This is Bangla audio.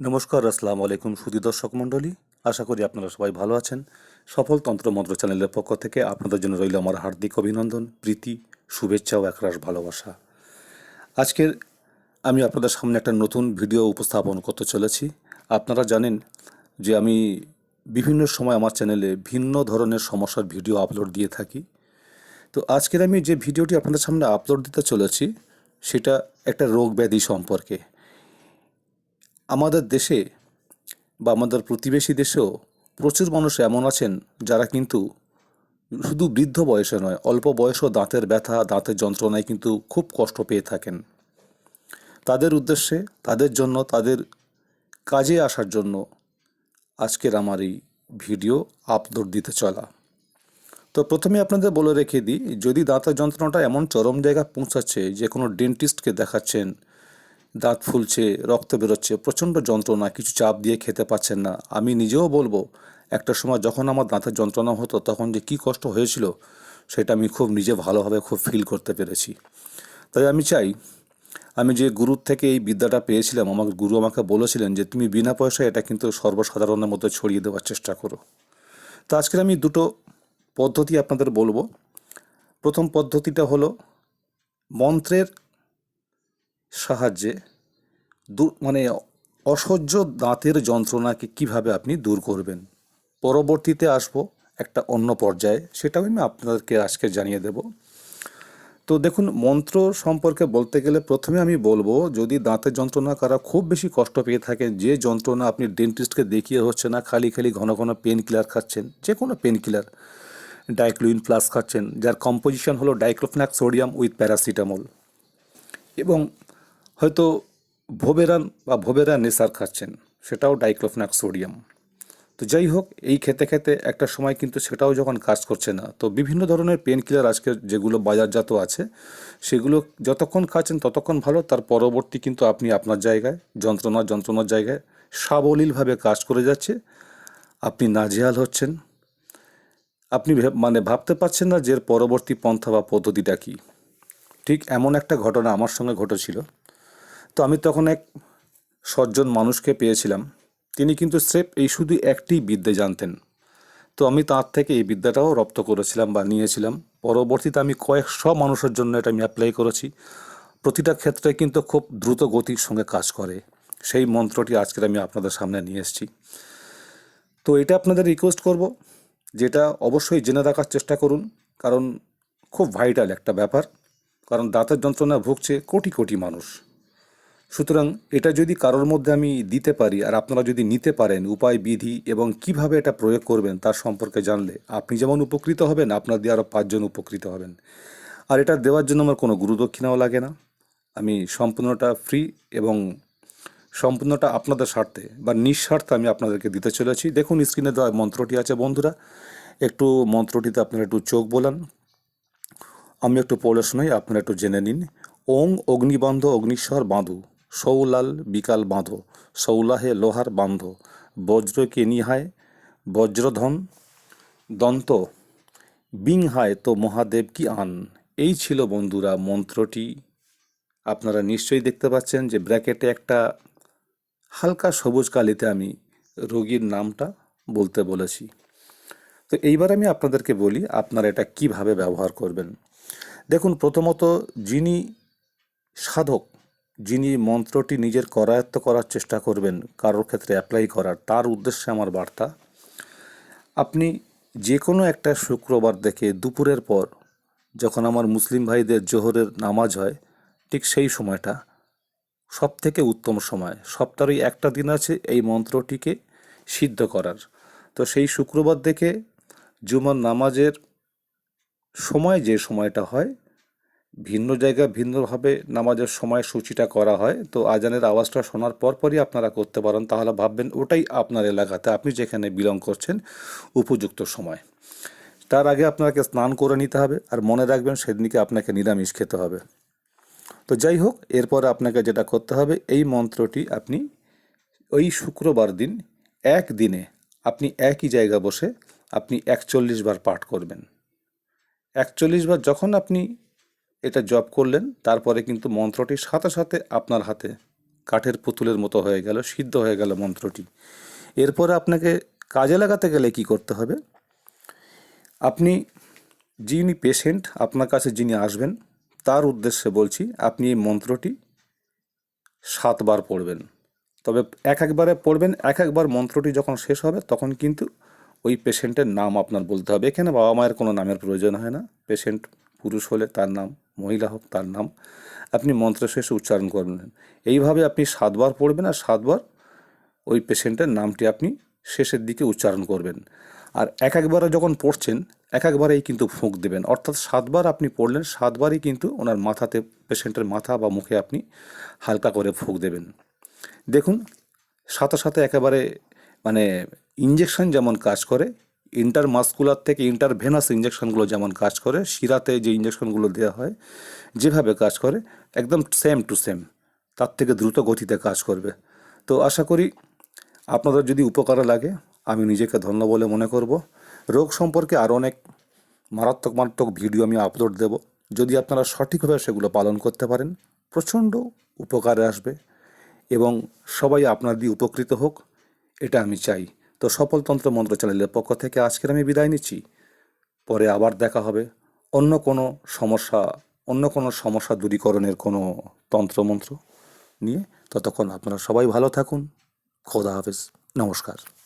নমস্কার, আসসালামু আলাইকুম সুদী দর্শক মণ্ডলী। আশা করি আপনারা সবাই ভালো আছেন। সফল তন্ত্র মন্ত্র চ্যানেলের পক্ষ থেকে আপনাদের জন্য রইল আমার হার্দিক অভিনন্দন, প্রীতি, শুভেচ্ছা ও একরাশ ভালোবাসা। আজকের আমি আপনাদের সামনে একটা নতুন ভিডিও উপস্থাপন করতে চলেছি। আপনারা জানেন যে আমি বিভিন্ন সময় আমার চ্যানেলে ভিন্ন ধরনের সমস্যার ভিডিও আপলোড দিয়ে থাকি। তো আজকের আমি যে ভিডিওটি আপনাদের সামনে আপলোড দিতে চলেছি, সেটা একটা রোগ ব্যাধি সম্পর্কে। আমাদের দেশে বা আমাদের প্রতিবেশী দেশেও প্রচুর মানুষ এমন আছেন যারা কিন্তু শুধু বৃদ্ধ বয়সে নয়, অল্প বয়সও দাঁতের ব্যথা, দাঁতের যন্ত্রণায় কিন্তু খুব কষ্ট পেয়ে থাকেন। তাদের উদ্দেশ্যে, তাদের জন্য, তাদের কাজে আসার জন্য আজকের আমার এই ভিডিও আপলোড দিতে চলা। তো প্রথমে আপনাদের বলে রেখে দিই, যদি দাঁতের যন্ত্রণাটা এমন চরম জায়গায় পৌঁছাচ্ছে যে কোনো ডেন্টিস্টকে দেখাচ্ছেন দাঁত ফুলছে, রক্ত বেরোচ্ছে, প্রচণ্ড যন্ত্রণা, কিছু চাপ দিয়ে খেতে পাচ্ছেন না। আমি নিজেও বলব, একটা সময় যখন আমার দাঁতের যন্ত্রণা হতো, তখন যে কী কষ্ট হয়েছিল, সেটা আমি খুব নিজে ভালোভাবে খুব ফিল করতে পেরেছি। তাই আমি চাই, আমি যে গুরুর থেকে এই বিদ্যাটা পেয়েছিলাম, আমার গুরু আমাকে বলেছিলেন যে, তুমি বিনা পয়সায় এটা কিন্তু সর্বসাধারণের মধ্যে ছড়িয়ে দেওয়ার চেষ্টা করো। তো আজকের আমি দুটো পদ্ধতি আপনাদের বলব। প্রথম পদ্ধতিটা হলো, মন্ত্রের সাহায্যে মানে অসহ্য দাঁতের যন্ত্রণাকে কীভাবে আপনি দূর করবেন? পরবর্তীতে আসব একটা অন্য পর্যায়ে, সেটাও আমি আপনাদেরকে আজকে জানিয়ে দেব। তো দেখুন, মন্ত্র সম্পর্কে বলতে গেলে প্রথমে আমি বলব, যদি দাঁতের যন্ত্রণা করা খুব বেশি কষ্ট পেয়ে থাকেন, যে যন্ত্রণা আপনি ডেন্টিস্টকে দেখিয়ে হচ্ছে না, খালি খালি ঘন ঘন পেন কিলার খাচ্ছেন, যে কোনো পেন কিলার ডাইক্লোইন প্লাস খাচ্ছেন, যার কম্পোজিশন হলো ডাইক্লোফ্নাক সোডিয়াম উইথ প্যারাসিটামল এবং হয়তো ভোবেরান বা ভোবেরা নেশার খাচ্ছেন, সেটাও ডাইক্লোফ্নাক সোডিয়াম। তো যাই হোক, এই খেতে খেতে একটা সময় কিন্তু সেটাও যখন কাজ করছে না, তো বিভিন্ন ধরনের পেন কিলার আজকে যেগুলো বাজারজাত আছে, সেগুলো যতক্ষণ খাচ্ছেন ততক্ষণ ভালো, তার পরবর্তী কিন্তু আপনি আপনার জায়গায়, যন্ত্রণা যন্ত্রণার জায়গায় সাবলীলভাবে কাজ করে যাচ্ছে। আপনি নাজেহাল হচ্ছেন। আপনি মানে ভাবতে পারছেন না যে পরবর্তী পন্থা বা পদ্ধতিটা কী। ঠিক এমন একটা ঘটনা আমার সঙ্গে ঘটেছিল। তো আমি তখন এক সজ্জন মানুষকে পেয়েছিলাম। তিনি কিন্তু স্রেফ এই শুধু একটি বিদ্যে জানতেন। তো আমি তার থেকে এই বিদ্যাটাও রপ্ত করেছিলাম বা নিয়েছিলাম। পরবর্তীতে আমি কয়েকশো মানুষের জন্য এটা আমি অ্যাপ্লাই করেছি। প্রতিটা ক্ষেত্রে কিন্তু খুব দ্রুত গতির সঙ্গে কাজ করে। সেই মন্ত্রটি আজকের আমি আপনাদের সামনে নিয়ে এসেছি। তো এটা আপনাদের রিকোয়েস্ট করব, যেটা অবশ্যই জেনে রাখার চেষ্টা করুন, কারণ খুব ভাইটাল একটা ব্যাপার। কারণ দাঁতের যন্ত্রণা ভুগছে কোটি কোটি মানুষ। সুতরাং এটা যদি কারোর মধ্যে আমি দিতে পারি আর আপনারা যদি নিতে পারেন উপায়, বিধি এবং কীভাবে এটা প্রয়োগ করবেন তার সম্পর্কে জানলে আপনি যেমন উপকৃত হবেন, আপনার দিয়ে আরও পাঁচজন উপকৃত হবেন। আর এটা দেওয়ার জন্য আমার কোনো গুরুদক্ষিণাও লাগে না। আমি সম্পূর্ণটা ফ্রি এবং সম্পূর্ণটা আপনাদের স্বার্থে বা নিঃস্বার্থে আমি আপনাদেরকে দিতে চলেছি। দেখুন স্ক্রিনে দেওয়া মন্ত্রটি আছে, বন্ধুরা। একটু মন্ত্রটিতে আপনারা একটু চোখ বোলান। আমি একটু পড়ে শোনাই, আপনারা একটু জেনে নিন। ওং অগ্নিবন্ধ অগ্নিশ্বর বাঁধু। সৌলাল বিকাল বাঁধো, সৌলাহে লোহার বান্ধ, বজ্র কে নিহায়, বজ্রধন, দন্ত, বিং হায় তো মহাদেব কি আন? এই ছিল বন্ধুরা মন্ত্রটি। আপনারা নিশ্চয়ই দেখতে পাচ্ছেন যে ব্র্যাকেটে একটা হালকা সবুজ কালিতে আমি রোগীর নামটা বলতে বলেছি। তো এইবার আমি আপনাদেরকে বলি আপনারা এটা কীভাবে ব্যবহার করবেন। দেখুন, প্রথমত যিনি সাধক যিনি মন্ত্রটি নিজের করায়ত্ত করার চেষ্টা করবেন, কারোর ক্ষেত্রে অ্যাপ্লাই করার, তার উদ্দেশ্যে আমার বার্তা, আপনি যে কোনো একটা শুক্রবার দেখে দুপুরের পর যখন আমার মুসলিম ভাইদের জোহরের নামাজ হয়, ঠিক সেই সময়টা সব থেকে উত্তম সময়, সপ্তাহে একটা দিন আছে এই মন্ত্রটিকে সিদ্ধ করার। তো সেই শুক্রবার দেখে জুমার নামাজের সময় যে সময়টা হয় ভিন্ন জায়গায় ভিন্নভাবে নামাজের সময় সূচিটা করা হয়। তো আজানের আওয়াজটা শোনার পরপরই আপনারা করতে পারেন। তাহলে ভাববেন ওটাই আপনার এলাকাতে। আপনি যেখানে বিলং করছেন, উপযুক্ত সময়। তার আগে আপনাকে স্নান করে নিতে হবে আর মনে রাখবেন সেদিনকে আপনাকে নিরামিষ খেতে হবে। তো যাই হোক, এরপরে আপনাকে যেটা করতে হবে, এই মন্ত্রটি আপনি ওই শুক্রবার দিন এক দিনে আপনি একই জায়গা বসে আপনি একচল্লিশ বার পাঠ করবেন। একচল্লিশ বার যখন আপনি এটা জপ করলেন, তারপরে কিন্তু মন্ত্রটি সাথে সাথে আপনার হাতে কাঠের পুতুলের মতো হয়ে গেল, সিদ্ধ হয়ে গেল মন্ত্রটি। এরপরে আপনাকে কাজে লাগাতে গেলে কি করতে হবে? আপনি যিনি পেশেন্ট আপনার কাছে যিনি আসবেন, তার উদ্দেশ্যে বলছি, আপনি এই মন্ত্রটি সাতবার পড়বেন। তবে এক একবারে পড়বেন, এক একবার মন্ত্রটি যখন শেষ হবে, তখন কিন্তু ওই পেশেন্টের নাম আপনার বলতে হবে। এখানে বাবা মায়ের কোনো নামের প্রয়োজন হয় না। পেশেন্ট পুরুষ হলে তার নাম মহিলা হোক, তার নাম। আপনি মন্ত্র শেষে উচ্চারণ করবেন। এইভাবে আপনি সাতবার পড়বেন আর সাতবার ওই পেশেন্টের নামটি আপনি শেষের দিকে উচ্চারণ করবেন। আর এক একবারে যখন পড়ছেন, এক একবারেই কিন্তু ফুঁক দেবেন। অর্থাৎ সাতবার আপনি পড়লেন, সাতবারই কিন্তু ওনার মাথাতে পেশেন্টের মাথা বা মুখে আপনি হালকা করে ফুঁক দেবেন। দেখুন, সাথে সাথে একেবারে মানে ইঞ্জেকশন যেমন কাজ করে ইন্টারমাসকুলার থেকে ইন্টারভেনাস ইঞ্জেকশনগুলো যেমন কাজ করে, শিরাতে যে ইঞ্জেকশনগুলো দেওয়া হয়, যেভাবে কাজ করে, একদম সেম টু সেম তার থেকে দ্রুত গতিতে কাজ করবে। তো আশা করি আপনাদের যদি উপকারে লাগে, আমি নিজেকে ধন্য বলে মনে করব। রোগ সম্পর্কে আরও অনেক মারাত্মক মারাত্মক ভিডিও আমি আপলোড দেব। যদি আপনারা সঠিকভাবে সেগুলো পালন করতে পারেন, প্রচণ্ড উপকারে আসবে এবং সবাই আপনার দিয়ে উপকৃত হোক, এটা আমি চাই। তো সফলতন্ত্র মন্ত্র চ্যানেলের পক্ষ থেকে আজকের আমি বিদায় নিচ্ছি। পরে আবার দেখা হবে। অন্য কোনো সমস্যা, অন্য কোনো সমস্যা দূরীকরণের কোনো তন্ত্রমন্ত্র নিয়ে। ততক্ষণ আপনারা সবাই ভালো থাকুন। খোদা হাফেজ। নমস্কার।